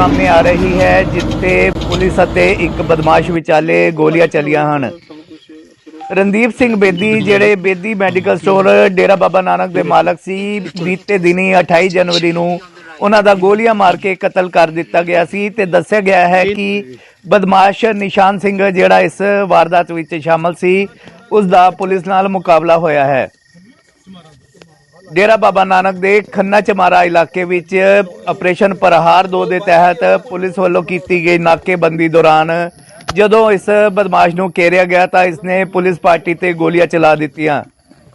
ਸਾਹਮਣੇ ਆ ਰਹੀ ਹੈ, ਜਿੱਥੇ ਪੁਲਿਸ ਅਤੇ ਇੱਕ ਬਦਮਾਸ਼ ਵਿਚਾਲੇ ਗੋਲੀਆਂ ਚੱਲੀਆਂ ਹਨ। ਰਣਦੀਪ ਸਿੰਘ ਬੇਦੀ, ਜਿਹੜੇ ਬੇਦੀ ਮੈਡੀਕਲ ਸਟੋਰ ਡੇਰਾ ਬਾਬਾ ਨਾਨਕ ਦੇ ਮਾਲਕ ਸੀ, ਬੀਤੇ ਦਿਨੀ 28 ਜਨਵਰੀ ਨੂੰ ਉਹਨਾਂ ਦਾ ਗੋਲੀਆਂ ਮਾਰ ਕੇ ਕਤਲ ਕਰ ਦਿੱਤਾ ਗਿਆ ਸੀ ਤੇ ਦੱਸਿਆ ਗਿਆ ਹੈ ਕਿ ਬਦਮਾਸ਼ ਨਿਸ਼ਾਨ ਸਿੰਘ, ਜਿਹੜਾ ਇਸ ਵਾਰਦਾਤ ਵਿੱਚ ਸ਼ਾਮਲ ਸੀ, ਉਸ ਦਾ ਪੁਲਿਸ ਨਾਲ ਮੁਕਾਬਲਾ ਹੋਇਆ ਹੈ। ਡੇਰਾ ਬਾਬਾ ਨਾਨਕ ਦੇ ਖੰਨਾ ਚਮਾਰਾ ਇਲਾਕੇ ਵਿੱਚ ਆਪਰੇਸ਼ਨ ਪ੍ਰਹਾਰ 2 ਦੇ ਤਹਿਤ ਪੁਲਿਸ ਵੱਲੋਂ ਕੀਤੀ ਗਈ ਨਾਕੇਬੰਦੀ ਦੌਰਾਨ ਜਦੋਂ ਇਸ ਬਦਮਾਸ਼ ਨੂੰ ਘੇਰਿਆ ਗਿਆ ਤਾਂ ਇਸਨੇ ਪੁਲਿਸ ਪਾਰਟੀ ਤੇ ਗੋਲੀਆਂ ਚਲਾ ਦਿੱਤੀਆਂ।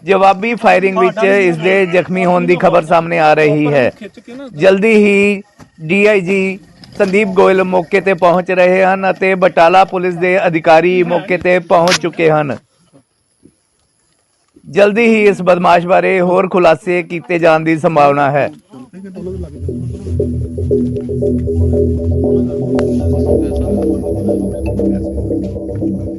ਜਵਾਬੀ ਫਾਇਰਿੰਗ ਵਿੱਚ ਇਸ ਦੇ ਜ਼ਖਮੀ ਹੋਣ ਦੀ ਖਬਰ ਸਾਹਮਣੇ ਆ ਰਹੀ ਹੈ। ਜਲਦੀ ਹੀ ਡੀਆਈਜੀ ਸੰਦੀਪ ਗੋਇਲ ਮੌਕੇ ਤੇ ਪਹੁੰਚ ਰਹੇ ਹਨ ਅਤੇ ਬਟਾਲਾ ਪੁਲਿਸ ਦੇ ਅਧਿਕਾਰੀ ਮੌਕੇ ਤੇ ਪਹੁੰਚ ਚੁੱਕੇ ਹਨ। ਜਲਦੀ ਹੀ ਇਸ ਬਦਮਾਸ਼ ਬਾਰੇ ਹੋਰ ਖੁਲਾਸੇ ਕੀਤੇ ਜਾਣ ਦੀ ਸੰਭਾਵਨਾ ਹੈ। ਇਹ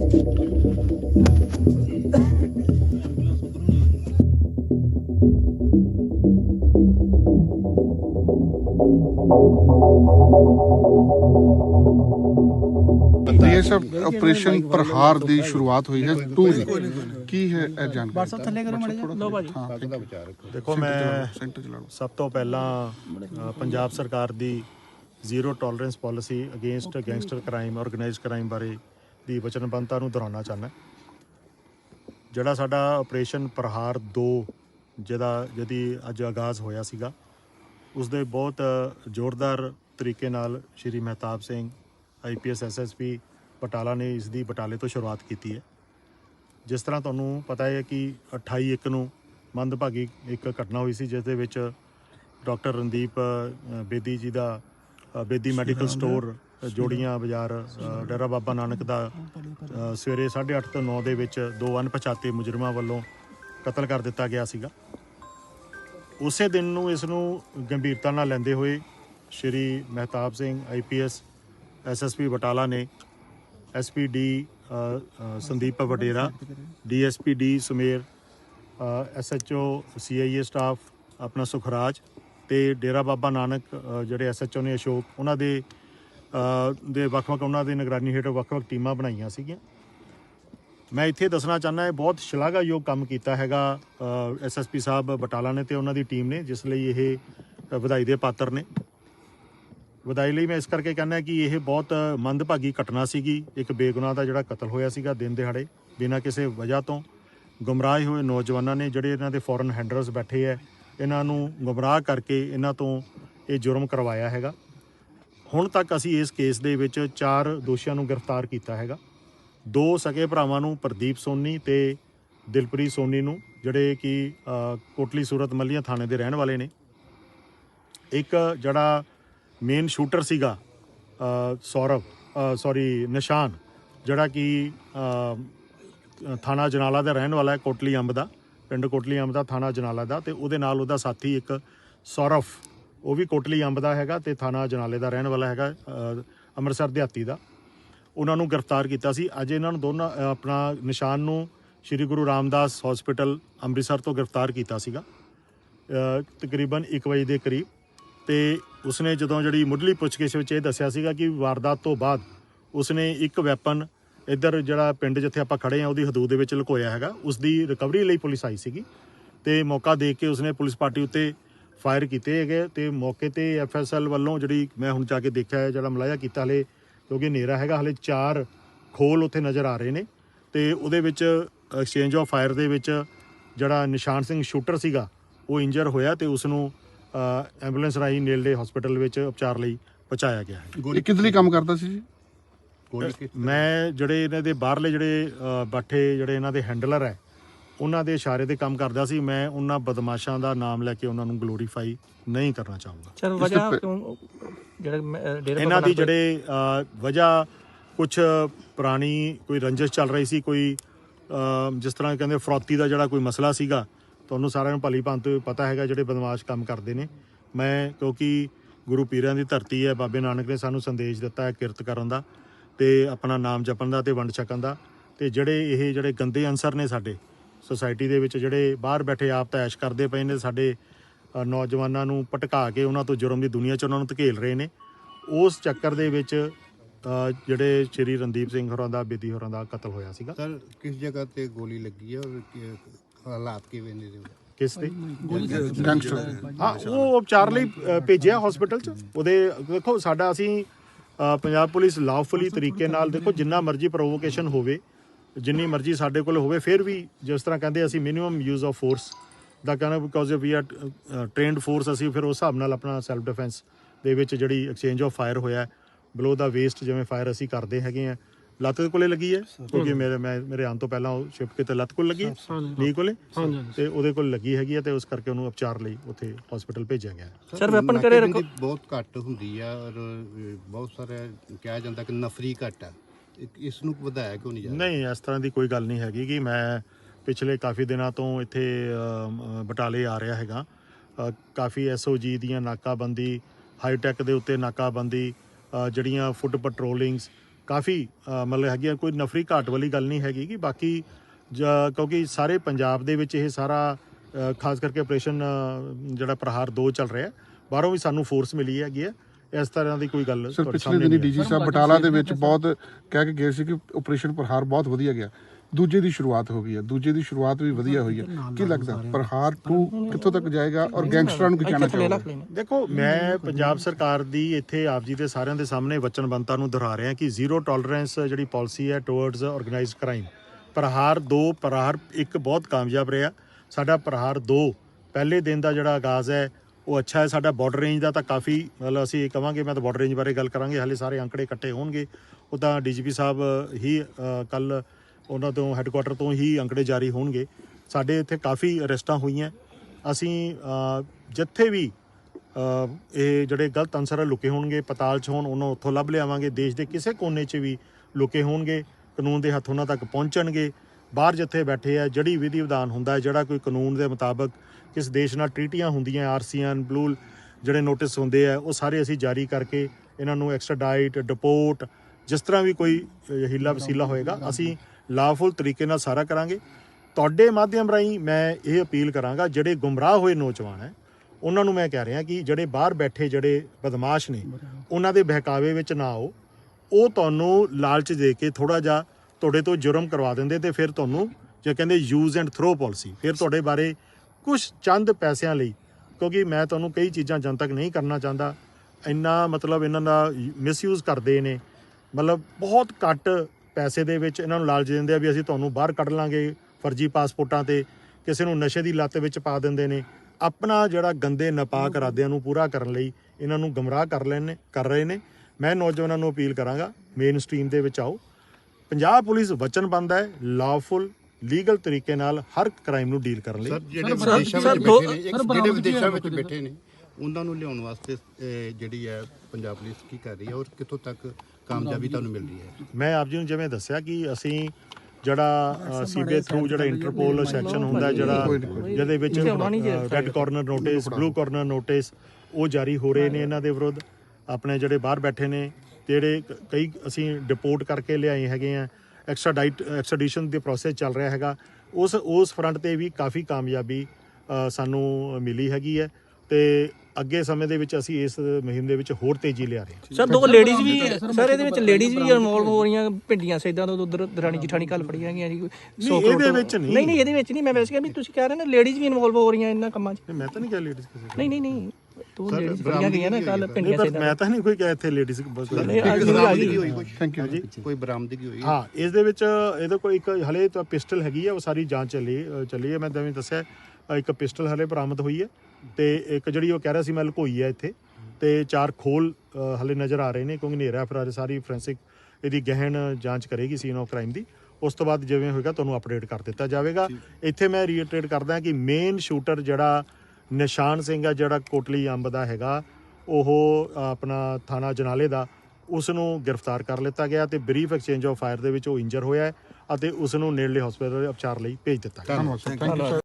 ਸਭ ਆਪਰੇਸ਼ਨ ਪ੍ਰਹਾਰ ਦੀ ਸ਼ੁਰੂਆਤ ਹੋਈ ਹੈ 2 ਦੀ। ਕੀ ਹੈ ਇਹ ਜਾਣਕਾਰੀ? ਸਭ ਥੱਲੇ ਕਰੋ ਮੜੇ ਲੋ ਭਾਜੀ। ਹਾਂ ਦੇਖੋ ਮੈਂ ਸੈਂਟਰ ਚਲਾ ਲਓ ਸਭ ਤੋਂ ਪਹਿਲਾਂ ਪੰਜਾਬ ਸਰਕਾਰ ਦੀ zero tolerance policy against gangster crime organised crime ਬਾਰੇ ਦੀ ਵਚਨਬੱਧਤਾ ਨੂੰ ਦੁਹਰਾਉਣਾ ਚਾਹੁੰਦਾ ਜਿਹੜਾ ਸਾਡਾ ਆਪਰੇਸ਼ਨ ਪ੍ਰਹਾਰ 2 ਜਿਹਦਾ ਜਿਹਦੀ ਅੱਜ ਆਗਾਜ਼ ਹੋਇਆ ਸੀਗਾ ਉਸ ਦੇ ਬਹੁਤ ਜ਼ੋਰਦਾਰ ਤਰੀਕੇ ਨਾਲ ਸ਼੍ਰੀ ਮਹਿਤਾਬ ਸਿੰਘ ਆਈਪੀਐਸ ਐਸਐਸਪੀ ਬਟਾਲਾ ਨੇ ਇਸ ਦੀ ਬਟਾਲੇ ਤੋਂ ਸ਼ੁਰੂਆਤ ਕੀਤੀ ਹੈ। ਜਿਸ ਤਰ੍ਹਾਂ ਤੁਹਾਨੂੰ ਪਤਾ ਹੈ ਕਿ 28 ਇੱਕ ਨੂੰ ਮੰਦਭਾਗੀ ਇੱਕ ਘਟਨਾ ਹੋਈ ਸੀ ਜਿਸ ਦੇ ਵਿੱਚ ਡਾਕਟਰ ਰਣਦੀਪ ਬੇਦੀ ਜੀ ਦਾ ਬੇਦੀ ਮੈਡੀਕਲ ਸਟੋਰ ਜੋੜੀਆਂ ਬਾਜ਼ਾਰ ਡੇਰਾ ਬਾਬਾ ਨਾਨਕ ਦਾ ਸਵੇਰੇ 8:30 ਤੋਂ 9 ਦੇ ਵਿੱਚ ਦੋ ਅਣਪਛਾਤੇ ਮੁਜਰਮਾਂ ਵੱਲੋਂ ਕਤਲ ਕਰ ਦਿੱਤਾ ਗਿਆ ਸੀਗਾ। ਉਸੇ ਦਿਨ ਨੂੰ ਇਸ ਨੂੰ ਗੰਭੀਰਤਾ ਨਾਲ ਲੈਂਦੇ ਹੋਏ ਸ਼੍ਰੀ ਮਹਿਤਾਬ ਸਿੰਘ ਆਈਪੀਐਸ ਐਸਐਸਪੀ ਬਟਾਲਾ ਨੇ SPD Sandeep Vadera DSP D Sumer SHO CIA staff ਆਪਣਾ ਸੁਖਰਾਜ ਤੇ ਡੇਰਾ ਬਾਬਾ ਨਾਨਕ ਅ, ਜਿਹੜੇ ਐਸਐਚਓ ਨੇ ਅਸ਼ੋਕ ਉਹਨਾਂ ਦੇ ਦੇ ਵੱਖ-ਵੱਖ ਉਹਨਾਂ ਦੇ ਨਿਗਰਾਨੀ ਹੇਠ ਵੱਖ-ਵੱਖ ਟੀਮਾਂ ਬਣਾਈਆਂ ਸੀਗੀਆਂ। ਮੈਂ ਇੱਥੇ ਦੱਸਣਾ ਚਾਹੁੰਦਾ ਇਹ ਬਹੁਤ ਸ਼ਲਾਘਾਯੋਗ ਕੰਮ ਕੀਤਾ ਹੈਗਾ ਐਸਐਸਪੀ ਸਾਹਿਬ ਬਟਾਲਾ ਨੇ ਤੇ ਉਹਨਾਂ ਦੀ ਟੀਮ ਨੇ, ਜਿਸ ਲਈ ਇਹ ਵਧਾਈ ਦੇ ਪਾਤਰ ਨੇ। ਵਧਾਈ ਲਈ ਮੈਂ ਇਸ ਕਰਕੇ ਕਹਿੰਦਾ ਕਿ ਇਹ ਬਹੁਤ ਮੰਦਭਾਗੀ ਘਟਨਾ ਸੀਗੀ। ਇੱਕ ਬੇਗੁਨਾਹ ਦਾ ਜਿਹੜਾ ਕਤਲ ਹੋਇਆ ਸੀਗਾ ਦਿਨ ਦਿਹਾੜੇ, ਬਿਨਾਂ ਕਿਸੇ ਵਜ੍ਹਾ ਤੋਂ। ਗੁੰਮਰਾਹ ਹੋਏ ਨੌਜਵਾਨਾਂ ਨੇ, ਜਿਹੜੇ ਇਹਨਾਂ ਦੇ ਫੋਰਨ ਹੈਂਡਲਰਸ ਬੈਠੇ ਐ, ਇਹਨਾਂ ਨੂੰ ਗੁੰਮਰਾਹ ਕਰਕੇ ਇਹਨਾਂ ਤੋਂ ਇਹ ਜੁਰਮ ਕਰਵਾਇਆ ਹੈਗਾ। ਹੁਣ ਤੱਕ ਅਸੀਂ ਇਸ ਕੇਸ ਦੇ ਵਿੱਚ ਚਾਰ ਦੋਸ਼ੀਆਂ ਨੂੰ ਗ੍ਰਿਫਤਾਰ ਕੀਤਾ ਹੈਗਾ। ਦੋ ਸਕੇ ਭਰਾਵਾਂ ਨੂੰ, ਪ੍ਰਦੀਪ ਸੋਨੀ ਤੇ ਦਿਲਪ੍ਰੀਤ ਸੋਨੀ ਨੂੰ, ਜਿਹੜੇ ਕਿ ਕੋਟਲੀ ਸੂਰਤ ਮੱਲੀਆਂ ਥਾਣੇ ਦੇ ਰਹਿਣ ਵਾਲੇ ਨੇ। ਇੱਕ ਜਿਹੜਾ ਮੇਨ ਸ਼ੂਟਰ ਸੀਗਾ ਸੌਰਵ ਸੌਰੀ ਨਿਸ਼ਾਨ, ਜਿਹੜਾ ਕਿ ਥਾਣਾ ਜਨਾਲਾ ਦਾ ਰਹਿਣ ਵਾਲਾ ਹੈ, ਕੋਟਲੀ ਅੰਬ ਦਾ, ਪਿੰਡ ਕੋਟਲੀ ਅੰਬ ਦਾ, ਥਾਣਾ ਜਨਾਲਾ ਦਾ, ਤੇ ਉਹਦੇ ਨਾਲ ਉਹਦਾ ਸਾਥੀ ਇੱਕ ਸੌਰਵ, ਉਹ ਵੀ ਕੋਟਲੀ ਅੰਬ ਦਾ ਹੈਗਾ ਤੇ ਥਾਣਾ ਜਨਾਲੇ ਦਾ ਰਹਿਣ ਵਾਲਾ ਹੈਗਾ ਅੰਮ੍ਰਿਤਸਰ ਦਿਹਾਤੀ ਦਾ। ਉਹਨਾਂ ਨੂੰ ਗ੍ਰਿਫਤਾਰ ਕੀਤਾ ਸੀ। ਅੱਜ ਇਹਨਾਂ ਨੂੰ ਦੋਨਾਂ ਆਪਣਾ ਨਿਸ਼ਾਨ ਨੂੰ ਸ੍ਰੀ ਗੁਰੂ ਰਾਮਦਾਸ ਹਸਪੀਟਲ ਅੰਮ੍ਰਿਤਸਰ ਤੋਂ ਗ੍ਰਿਫਤਾਰ ਕੀਤਾ ਸੀਗਾ। ਤਕਰੀਬਨ 1 ਵਜੇ ਦੇ ਕਰੀਬ। ਤੇ ਉਸਨੇ ਜਦੋਂ ਜਿਹੜੀ ਮੁੱਢਲੀ ਪੁੱਛਗਿੱਛ ਵਿੱਚ ਇਹ ਦੱਸਿਆ ਸੀਗਾ ਕਿ ਵਾਰਦਾਤ ਤੋਂ ਬਾਅਦ ਉਸਨੇ ਇੱਕ ਵੈਪਨ ਇੱਧਰ ਜਿਹੜਾ ਪਿੰਡ ਜਿੱਥੇ ਆਪਾਂ ਖੜੇ ਆ ਉਹਦੀ ਹਦੂਦ ਦੇ ਵਿੱਚ ਲੁਕੋਇਆ ਹੈਗਾ। ਉਸ ਦੀ ਰਿਕਵਰੀ ਲਈ ਪੁਲਿਸ ਆਈ ਸੀਗੀ। ਤੇ ਮੌਕਾ ਦੇਖ ਕੇ ਉਸਨੇ ਪੁਲਿਸ ਪਾਰਟੀ ਉੱਤੇ ਫਾਇਰ ਕੀਤੇ ਹੈਗੇ। ਤੇ ਮੌਕੇ ਤੇ ਐਫਐਸਐਲ ਵੱਲੋਂ ਜਿਹੜੀ ਮੈਂ ਹੁਣ ਜਾ ਕੇ ਦੇਖਿਆ, ਜਿਹੜਾ ਮਲਾਇਆ ਕੀਤਾ ਹਲੇ ਕਿਉਂਕਿ ਹਨੇਰਾ ਹੈਗਾ ਹਲੇ ਚਾਰ ਖੋਲ ਉੱਥੇ ਨਜ਼ਰ ਆ ਰਹੇ ਨੇ ਤੇ ਉਹਦੇ ਵਿੱਚ ਐਕਸਚੇਂਜ ਆਫ ਫਾਇਰ ਦੇ ਵਿੱਚ ਜਿਹੜਾ ਨਿਸ਼ਾਨ ਸਿੰਘ ਸ਼ੂਟਰ ਸੀਗਾ ਉਹ ਇੰਜਰ ਹੋਇਆ ਤੇ ਉਸ ਨੂੰ ਐਂਬੂਲੈਂਸ ਰਾਹੀਂ ਨੇਲਡੇ ਹਸਪੀਟਲ ਵਿੱਚ ਉਪਚਾਰ ਲਈ ਪਹੁੰਚਾਇਆ ਗਿਆ ਹੈ। ਕਿਸ ਲਈ ਕੰਮ ਕਰਦਾ ਸੀ ਜੀ? ਮੈਂ ਜਿਹੜੇ ਇਹਨਾਂ ਦੇ ਬਾਹਰਲੇ ਜਿਹੜੇ ਬੈਠੇ ਜਿਹੜੇ ਇਹਨਾਂ ਦੇ ਹੈਂਡਲਰ ਹੈ ਉਹਨਾਂ ਦੇ ਇਸ਼ਾਰੇ ਤੇ ਕੰਮ ਕਰਦਾ ਸੀ ਮੈਂ ਉਹਨਾਂ ਬਦਮਾਸ਼ਾਂ ਦਾ ਨਾਮ ਲੈ ਕੇ ਉਹਨਾਂ ਨੂੰ ਗਲੋਰੀਫਾਈ ਨਹੀਂ ਕਰਨਾ ਚਾਹੂੰਗਾ। ਚਲ ਵਜ੍ਹਾ ਕਿਉਂ ਜਿਹੜਾ ਇਹਨਾਂ ਦੀ ਜਿਹੜੇ ਵਜ੍ਹਾ ਕੁਝ ਪੁਰਾਣੀ ਕੋਈ ਰੰਜਿਸ਼ ਚੱਲ ਰਹੀ ਸੀ ਕੋਈ ਜਿਸ ਤਰ੍ਹਾਂ ਕਹਿੰਦੇ ਫਰੌਤੀ ਦਾ ਜਿਹੜਾ ਕੋਈ ਮਸਲਾ ਸੀਗਾ ਤੁਹਾਨੂੰ ਸਾਰਿਆਂ ਨੂੰ ਭਲੀ ਭਾਂਤ ਪਤਾ ਹੈਗਾ ਜਿਹੜੇ ਬਦਮਾਸ਼ ਕੰਮ ਕਰਦੇ ਨੇ। ਮੈਂ ਕਿਉਂਕਿ ਗੁਰੂ ਪੀਰਾਂ ਦੀ ਧਰਤੀ ਹੈ ਬਾਬੇ ਨਾਨਕ ਨੇ ਸਾਨੂੰ ਸੰਦੇਸ਼ ਦਿੱਤਾ ਹੈ ਕਿਰਤ ਕਰਨ ਦਾ ਤੇ ਆਪਣਾ ਨਾਮ ਜਪਣ ਦਾ ਤੇ ਵੰਡ ਛਕਣ ਦਾ ਤੇ ਜਿਹੜੇ ਇਹ ਜਿਹੜੇ ਗੰਦੇ ਅਨਸਰ ਨੇ ਸਾਡੇ ਸੋਸਾਇਟੀ ਦੇ ਵਿੱਚ ਜਿਹੜੇ ਬਾਹਰ ਬੈਠੇ ਆਪ ਤਾਂ ਐਸ਼ ਕਰਦੇ ਪਏ ਨੇ ਸਾਡੇ ਨੌਜਵਾਨਾਂ ਨੂੰ ਭਟਕਾ ਕੇ ਉਹਨਾਂ ਤੋਂ ਜੁਰਮ ਦੀ ਦੁਨੀਆ 'ਚ ਉਹਨਾਂ ਨੂੰ ਧਕੇਲ ਰਹੇ ਨੇ। ਉਸ ਚੱਕਰ ਦੇ ਵਿੱਚ ਜਿਹੜੇ ਸ਼੍ਰੀ ਰਣਦੀਪ ਸਿੰਘ ਹੋਰਾਂ ਦਾ ਬੇਦੀ ਹੋਰਾਂ ਦਾ ਕਤਲ ਹੋਇਆ ਸੀਗਾ। ਸਰ ਕਿਸ ਜਗ੍ਹਾ ਤੇ ਗੋਲੀ ਲੱਗੀ ਹੈ ਔਰ ਕਿ- ਹਾਲਾਤ ਕਿਵੇਂ ਨੇ ਕਿਸ ਤੇ? ਗੈਂਗਸਟਰ ਹਾਂ। ਉਹ ਉਪਚਾਰ ਲਈ ਭੇਜਿਆ ਹਸਪੀਟਲ ਚ। ਉਹਦੇ ਦੇਖੋ ਸਾਡਾ ਅਸੀਂ ਪੰਜਾਬ ਪੁਲਿਸ ਲਾਫੁਲੀ ਤਰੀਕੇ ਨਾਲ ਦੇਖੋ ਜਿੰਨਾ ਮਰਜ਼ੀ ਪ੍ਰੋਵੋਕੇਸ਼ਨ ਹੋਵੇ ਜਿੰਨੀ ਮਰਜ਼ੀ ਸਾਡੇ ਕੋਲ ਹੋਵੇ ਫਿਰ ਵੀ ਜਿਸ ਤਰ੍ਹਾਂ ਕਹਿੰਦੇ ਅਸੀਂ ਮਿਨੀਮਮ ਯੂਜ਼ ਆਫ ਫੋਰਸ ਦਾ ਕਹਿਣਾ because we are trained force ਅਸੀਂ ਫਿਰ ਉਸ ਹਿਸਾਬ ਨਾਲ ਆਪਣਾ ਸੈਲਫ ਡਿਫੈਂਸ ਦੇ ਵਿੱਚ ਜਿਹੜੀ ਐਕਸਚੇਂਜ ਆਫ ਫਾਇਰ ਹੋਇਆ ਬਲੋ ਦਾ ਵੇਸਟ ਜਿਵੇਂ ਫਾਇਰ ਅਸੀਂ ਕਰਦੇ ਹੈਗੇ ਆ ਲੱਤ ਦੇ ਕੋਲੇ ਲੱਗੀ ਹੈ ਕਿਉਂਕਿ ਮੇਰੇ ਮੈਂ ਮੇਰੇ ਆਉਣ ਤੋਂ ਪਹਿਲਾਂ ਉਹ ਸ਼ਿਫਟ ਕਿਤੇ ਲੱਤ ਕੋਲ ਲੱਗੀ ਨੀ ਕੋਲੇ? ਤੇ ਉਹਦੇ ਕੋਲ ਲੱਗੀ ਹੈਗੀ ਹੈ ਤੇ ਉਸ ਕਰਕੇ ਉਹਨੂੰ ਉਪਚਾਰ ਲਈ ਉੱਥੇ ਹਸਪੀਟਲ ਭੇਜਿਆ ਗਿਆ। Sir, weapon ਕਿਹੜੇ ਰੱਖੋ? ਬਹੁਤ ਘੱਟ ਹੁੰਦੀ ਆ ਔਰ ਬਹੁਤ ਸਾਰਾ ਕਿਹਾ ਜਾਂਦਾ ਕਿ ਨਫਰੀ ਘੱਟ ਆ ਇਸ ਨੂੰ ਵਧਾਇਆ ਕਿਉਂ ਨਹੀਂ ਜਾ ਰਿਹਾ? ਨਹੀਂ ਇਸ ਤਰ੍ਹਾਂ ਦੀ ਕੋਈ ਗੱਲ ਨਹੀਂ ਹੈਗੀ ਕਿ ਮੈਂ ਪਿਛਲੇ ਕਾਫੀ ਦਿਨਾਂ ਤੋਂ ਇੱਥੇ ਬਟਾਲੇ ਆ ਰਿਹਾ ਹੈਗਾ। ਅ, ਕਾਫੀ ਐਸਓਜੀ ਦੀਆਂ ਨਾਕਾਬੰਦੀ ਹਾਈਟੈਕ ਦੇ ਉੱਤੇ ਨਾਕਾਬੰਦੀ ਜਿਹੜੀਆਂ ਫੁੱਟ ਪੈਟਰੋਲਿੰਗਸ ਕਾਫੀ ਮਤਲਬ ਹੈਗੀਆਂ ਕੋਈ ਨਫਰੀ ਘਾਟ ਵਾਲੀ ਗੱਲ ਨਹੀਂ ਹੈਗੀ ਕਿ ਬਾਕੀ ਜ- ਕਿਉਂਕਿ ਸਾਰੇ ਪੰਜਾਬ ਦੇ ਵਿੱਚ ਇਹ ਸਾਰਾ ਖਾਸ ਕਰਕੇ ਆਪਰੇਸ਼ਨ ਜਿਹੜਾ ਪ੍ਰਹਾਰ 2 ਚੱਲ ਰਿਹਾ ਬਾਹਰੋਂ ਵੀ ਸਾਨੂੰ ਫੋਰਸ ਮਿਲੀ ਹੈਗੀ ਹੈ। ਇਸ ਤਰ੍ਹਾਂ ਦੀ ਕੋਈ ਗੱਲ ਸਰ ਪਿਛਲੇ ਦਿਨੀ। ਡੀਜੀ ਸਾਹਿਬ ਬਟਾਲਾ ਦੇ ਵਿੱਚ ਬਹੁਤ ਕਹਿ ਕੇ ਗਏ ਸੀ ਕਿ ਆਪਰੇਸ਼ਨ ਪ੍ਰਹਾਰ ਬਹੁਤ ਵਧੀਆ ਗਿਆ। ਦੂਜੇ ਦੀ ਸ਼ੁਰੂਆਤ ਹੋ ਗਈ ਹੈ। ਦੂਜੇ ਦੀ ਸ਼ੁਰੂਆਤ ਵੀ ਵਧੀਆ ਹੋਈ ਹੈ। ਕੀ ਲੱਗਦਾ ਪ੍ਰਹਾਰ 2 ਕਿੱਥੋਂ ਤੱਕ ਜਾਏਗਾ ਔਰ ਗੈਂਗਸਟਰਾਂ ਨੂੰ ਕੀ ਕਹਿਣਾ claim। ਦੇਖੋ ਮੈਂ ਪੰਜਾਬ ਸਰਕਾਰ ਦੀ ਇੱਥੇ ਆਪ ਜੀ ਦੇ ਸਾਰਿਆਂ ਦੇ ਸਾਹਮਣੇ ਵਚਨਬੰਧਤਾ ਨੂੰ ਦੁਹਰਾ ਰਿਹਾ ਕਿ ਜ਼ੀਰੋ ਟੋਲਰੈਂਸ ਜਿਹੜੀ ਪਾਲਿਸੀ ਹੈ towards organised crime Prahar 2 Prahar 1 ਬਹੁਤ ਕਾਮਯਾਬ ਰਿਹਾ। ਸਾਡਾ ਪ੍ਰਹਾਰ 2 ਪਹਿਲੇ ਦਿਨ ਦਾ ਜਿਹੜਾ ਆਗਾਜ਼ ਹੈ ਉਹ ਅੱਛਾ ਹੈ, ਸਾਡਾ ਬਾਰਡਰ ਰੇਂਜ ਦਾ ਤਾਂ ਕਾਫੀ, ਮਤਲਬ ਅਸੀਂ ਕਵਾਂਗੇ, ਮੈਂ ਤਾਂ ਬਾਰਡਰ ਰੇਂਜ ਬਾਰੇ ਗੱਲ ਕਰਾਂਗੇ, ਹਾਲੇ ਸਾਰੇ ਅੰਕੜੇ ਇਕੱਠੇ ਹੋਣਗੇ। ਉਹ ਤਾਂ ਡੀਜੀਪੀ ਸਾਹਿਬ ਹੀ ਕੱਲ ਉਹਨਾਂ ਤੋਂ ਹੈੱਡਕੁਆਟਰ ਤੋਂ ਹੀ ਅੰਕੜੇ ਜਾਰੀ ਹੋਣਗੇ। ਸਾਡੇ ਇੱਥੇ ਕਾਫੀ ਅਰੈਸਟਾਂ ਹੋਈਆਂ। ਅਸੀਂ ਜਿੱਥੇ ਵੀ ਇਹ ਜਿਹੜੇ ਗਲਤ ਅਨਸਰ ਲੁਕੇ ਹੋਣਗੇ, ਪਤਾਲ 'ਚ ਹੋਣ, ਉਹਨਾਂ ਉੱਥੋਂ ਲੱਭ ਲਿਆਵਾਂਗੇ। ਦੇਸ਼ ਦੇ ਕਿਸੇ ਕੋਨੇ 'ਚ ਵੀ ਲੁਕੇ ਹੋਣਗੇ, ਕਾਨੂੰਨ ਦੇ ਹੱਥ ਉਹਨਾਂ ਤੱਕ ਪਹੁੰਚਣਗੇ। ਬਾਹਰ ਜਿੱਥੇ ਬੈਠੇ ਆ, ਜਿਹੜੀ ਵਿਧੀ ਵਿਧਾਨ ਹੁੰਦਾ ਹੈ, ਜਿਹੜਾ ਕੋਈ ਕਾਨੂੰਨ ਦੇ ਮੁਤਾਬਕ ਕਿਸ ਦੇਸ਼ ਨਾਲ ਟ੍ਰੀਟੀਆਂ ਹੁੰਦੀਆਂ ਆਰਸੀਐਨ, ਬਲੂ ਜਿਹੜੇ ਨੋਟਿਸ ਹੁੰਦੇ ਆ, ਉਹ ਸਾਰੇ ਅਸੀਂ ਜਾਰੀ ਕਰਕੇ ਇਹਨਾਂ ਨੂੰ ਐਕਸਟ੍ਰਾਡਾਈਟ ਡਿਪੋਰਟ ਜਿਸ ਤਰ੍ਹਾਂ ਵੀ ਕੋਈ ਹੀਲਾ ਵਸੀਲਾ ਹੋਏਗਾ, ਅਸੀਂ ਲਾਫੁਲ ਤਰੀਕੇ ਨਾਲ ਸਾਰਾ ਕਰਾਂਗੇ। ਤੁਹਾਡੇ ਮਾਧਿਅਮ ਰਾਹੀਂ ਮੈਂ ਇਹ ਅਪੀਲ ਕਰਾਂਗਾ, ਜਿਹੜੇ ਗੁੰਮਰਾਹ ਹੋਏ ਨੌਜਵਾਨ ਹੈ, ਉਹਨਾਂ ਨੂੰ ਮੈਂ ਕਹਿ ਰਿਹਾ ਕਿ ਜਿਹੜੇ ਬਾਹਰ ਬੈਠੇ ਜਿਹੜੇ ਬਦਮਾਸ਼ ਨੇ, ਉਹਨਾਂ ਦੇ ਬਹਿਕਾਵੇ ਵਿੱਚ ਨਾ ਆਓ। ਉਹ ਤੁਹਾਨੂੰ ਲਾਲਚ ਦੇ ਕੇ ਥੋੜਾ ਜਿਹਾ ਤੁਹਾਡੇ ਤੋਂ ਜੁਰਮ ਕਰਵਾ ਦਿੰਦੇ ਤੇ ਫਿਰ ਤੁਹਾਨੂੰ ਜੇ ਕਹਿੰਦੇ ਯੂਜ਼ ਐਂਡ ਥਰੋ ਪਾਲਿਸੀ ਫਿਰ ਤੁਹਾਡੇ ਬਾਰੇ ਕੁਝ ਚੰਦ ਪੈਸਿਆਂ ਲਈ, ਕਿਉਂਕਿ ਮੈਂ ਤੁਹਾਨੂੰ ਕਈ ਚੀਜ਼ਾਂ ਜਨਤਕ ਨਹੀਂ ਕਰਨਾ ਚਾਹੁੰਦਾ। ਇੰਨਾ ਮਤਲਬ ਇਹਨਾਂ ਦਾ ਮਿਸਯੂਜ਼ ਕਰਦੇ ਨੇ। ਮਤਲਬ ਬਹੁਤ ਘੱਟ ਪੈਸੇ ਦੇ ਵਿੱਚ ਇਹਨਾਂ ਨੂੰ ਲਾਲਚ ਦਿੰਦੇ ਆ ਵੀ ਅਸੀਂ ਤੁਹਾਨੂੰ ਬਾਹਰ ਕੱਢ ਲਾਂਗੇ ਫਰਜ਼ੀ ਪਾਸਪੋਰਟਾਂ ਤੇ, ਕਿਸੇ ਨੂੰ ਨਸ਼ੇ ਦੀ ਲੱਤ ਵਿੱਚ ਪਾ ਦਿੰਦੇ ਨੇ। ਆਪਣਾ ਜਿਹੜਾ ਗੰਦੇ, ਨਪਾਕ ਇਰਾਦਿਆਂ ਨੂੰ ਪੂਰਾ ਕਰਨ ਲਈ ਇਹਨਾਂ ਨੂੰ ਗਮਰਾਹ ਕਰ ਲੈਣੇ, ਕਰ ਰਹੇ ਨੇ। ਮੈਂ ਨੌਜਵਾਨਾਂ ਨੂੰ ਅਪੀਲ ਕਰਾਂਗਾ ਮੇਨ ਸਟ੍ਰੀਮ ਦੇ ਵਿੱਚ ਆਓ। ਪੰਜਾਬ ਪੁਲਿਸ ਵਚਨਬੰਦ ਹੈ ਲਾਫੁਲ ਲੀਗਲ ਤਰੀਕੇ ਨਾਲ ਹਰ ਕ੍ਰਾਈਮ ਨੂੰ ਡੀਲ ਕਰਨ ਲਈ ਸਰ ਜਿਹੜੇ ਸਰ, ਵਿਦੇਸ਼ਾਂ ਸਰ, ਵਿੱਚ ਦੋ- ਬੈਠੇ ਨੇ ਇੱਕ ਜਿਹੜੇ ਵਿਦੇਸ਼ਾਂ ਵਿੱਚ ਬੈਠੇ ਨੇ ਉਹਨਾਂ ਨੂੰ ਲਿਆਉਣ ਵਾਸਤੇ ਜਿਹੜੀ ਹੈ ਪੰਜਾਬ ਪੁਲਿਸ ਕੀ ਕਰ ਰਹੀ ਹੈ ਔਰ ਕਿੱਥੋਂ ਤੱਕ ਕਾਮਯਾਬੀ ਤੁਹਾਨੂੰ ਮਿਲ ਰਹੀ ਹੈ? ਮੈਂ ਆਪ ਜੀ ਨੂੰ ਜਿਵੇਂ ਦੱਸਿਆ ਕਿ ਅਸੀਂ ਜਿਹੜਾ ਸੀਬੀਆਈ ਥਰੂ ਜਿਹੜਾ ਇੰਟਰਪੋਲ ਸੈਕਸ਼ਨ ਹੁੰਦਾ ਹੈ, ਜਿਹੜਾ ਜਿਹਦੇ ਵਿੱਚ red corner notice blue corner notice ਉਹ ਜਾਰੀ ਹੋ ਰਹੇ ਨੇ ਇਹਨਾਂ ਦੇ ਵਿਰੁੱਧ। ਆਪਣੇ ਜਿਹੜੇ ਬਾਹਰ ਬੈਠੇ ਨੇ ਜਿਹੜੇ ਕ- ਕਈ ਅਸੀਂ ਡਿਪੋਰਟ ਕਰਕੇ ਲਿਆਏ ਹੈਗੇ ਆ ਐਕਸਟ੍ਰਾਡਾਈਟ ਐਕਸਟ੍ਰੈਡੀਸ਼ਨ ਦੇ ਪ੍ਰੋਸੈਸ ਚੱਲ ਰਿਹਾ ਹੈਗਾ। ਉਸ ਉਸ ਫਰੰਟ ਤੇ ਵੀ ਕਾਫੀ ਕਾਮਯਾਬੀ ਸਾਨੂੰ ਮਿਲੀ ਹੈਗੀ ਹੈ ਤੇ ਅੱਗੇ ਸਮੇਂ ਦੇ ਵਿੱਚ ਅਸੀਂ ਇਸ ਮੁਹਿੰਮ ਦੇ ਵਿੱਚ ਹੋਰ ਤੇਜ਼ੀ ਲਿਆ ਰਹੇ ਹਾਂ। ਸਰ ਦੋ ਲੇਡੀਜ਼ ਵੀ ਸਰ ਇਹਦੇ ਵਿੱਚ ਲੇਡੀਜ਼ ਵੀ ਇਨਵੋਲਵ ਹੋ ਰਹੀਆਂ ਪਿੰਡੀਆਂ ਸੈਦਾਂ ਤੋਂ ਉਧਰ ਦਰਾਣੀ ਜਠਾਣੀ ਕੱਲ ਫੜੀਆਂ ਗਈਆਂ ਜੀ ਇਹਦੇ ਵਿੱਚ ਨਹੀਂ। ਨਹੀਂ ਨਹੀਂ ਇਹਦੇ ਵਿੱਚ ਨਹੀਂ ਮੈਂ ਵੈਸੇ ਕਿਹਾ ਵੀ ਤੁਸੀਂ ਕਹਿ ਰਹੇ ਨਾ ਲੇਡੀਜ਼ ਵੀ ਇਨਵੋਲਵ ਹੋ ਰਹੀਆਂ ਇਹਨਾਂ ਕੰਮਾਂ 'ਚ। ਨਹੀਂ, ਮੈਂ ਤਾਂ ਨਹੀਂ ਕਿਹਾ ਲੇਡੀਜ਼ ਕਿਸੇ ਨਹੀਂ ਨਹੀਂ ਨਹੀਂ। ਦੋ ਲੇਡੀਜ਼ ਫੜੀਆਂ ਗਈਆਂ ਨਾ ਕੱਲ ਪਿੰਡੀਆਂ ਸੈਦਾਂ ਮੈਂ ਤਾਂ ਨਹੀਂ ਕੋਈ ਕਿਹਾ ਇੱਥੇ ਲੇਡੀਜ਼ ਆ ਬਰਾਮਦਗੀ ਹੋਈ ਕੁਝ ਥੈਂਕ ਯੂ ਜੀ ਕੋਈ ਬਰਾਮਦਗੀ ਹੋਈ ਹਾਂ? ਇਸ ਦੇ ਵਿੱਚ ਇਹਦੇ ਕੋਲ ਇੱਕ ਹਲੇ ਤਾਂ ਪਿਸਟਲ ਹੈਗੀ ਉਹ ਸਾਰੀ ਜਾਂਚ ਚੱਲੀ ਅ, ਚੱਲੀ ਹੈ ਮੈਂ ਜਿਵੇਂ ਦੱਸਿਆ ਅ, ਇੱਕ ਪਿਸਟਲ ਹਲੇ ਬਰਾਮਦ ਹੋਈ ਹੈ ਤੇ ਇੱਕ ਜਿਹੜੀ ਉਹ ਕਹਿ ਰਿਹਾ ਸੀ ਮੈਂ ਲੁਕੋਈ ਹੈ ਇੱਥੇ ਤੇ ਚਾਰ ਖੋਲ ਹਲੇ ਨਜ਼ਰ ਆ ਰਹੇ ਨੇ ਕਿਉਂਕਿ ਹਨੇਰਾ ਫਿਰ ਸਾਰੀ ਫੋਰੈਂਸਿਕ ਇਹਦੀ ਗਹਿਣ ਜਾਂਚ ਕਰੇਗੀ ਸੀਨ ਆਫ ਕ੍ਰਾਈਮ ਦੀ। ਉਸ ਤੋਂ ਬਾਅਦ ਜਿਵੇਂ ਹੋਏਗਾ ਤੁਹਾਨੂੰ ਅਪਡੇਟ ਕਰ ਦਿੱਤਾ ਜਾਵੇਗਾ। ਇੱਥੇ ਮੈਂ ਰੀਇਟਰੇਟ ਕਰਦਾ ਕਿ ਮੇਨ ਸ਼ੂਟਰ ਜਿਹੜਾ ਨਿਸ਼ਾਨ ਸਿੰਘ ਆ ਜਿਹੜਾ ਕੋਟਲੀ ਅੰਬ ਦਾ ਹੈਗਾ, ਉਹ ਆਪਣਾ ਥਾਣਾ ਜਨਾਲੇ ਦਾ ਉਸ ਨੂੰ ਗ੍ਰਿਫਤਾਰ ਕਰ ਲਿੱਤਾ ਗਿਆ ਤੇ ਬਰੀਫ ਐਕਸਚੇਂਜ ਆਫ ਫਾਇਰ ਦੇ ਵਿੱਚ ਉਹ ਇੰਜਰ ਹੋਇਆ ਅਤੇ ਉਸ ਨੂੰ ਨੇੜਲੇ ਹਸਪਤਾਲ ਉਪਚਾਰ ਲਈ ਭੇਜ ਦਿੱਤਾ ਗਿਆ ਧੰਨਵਾਦ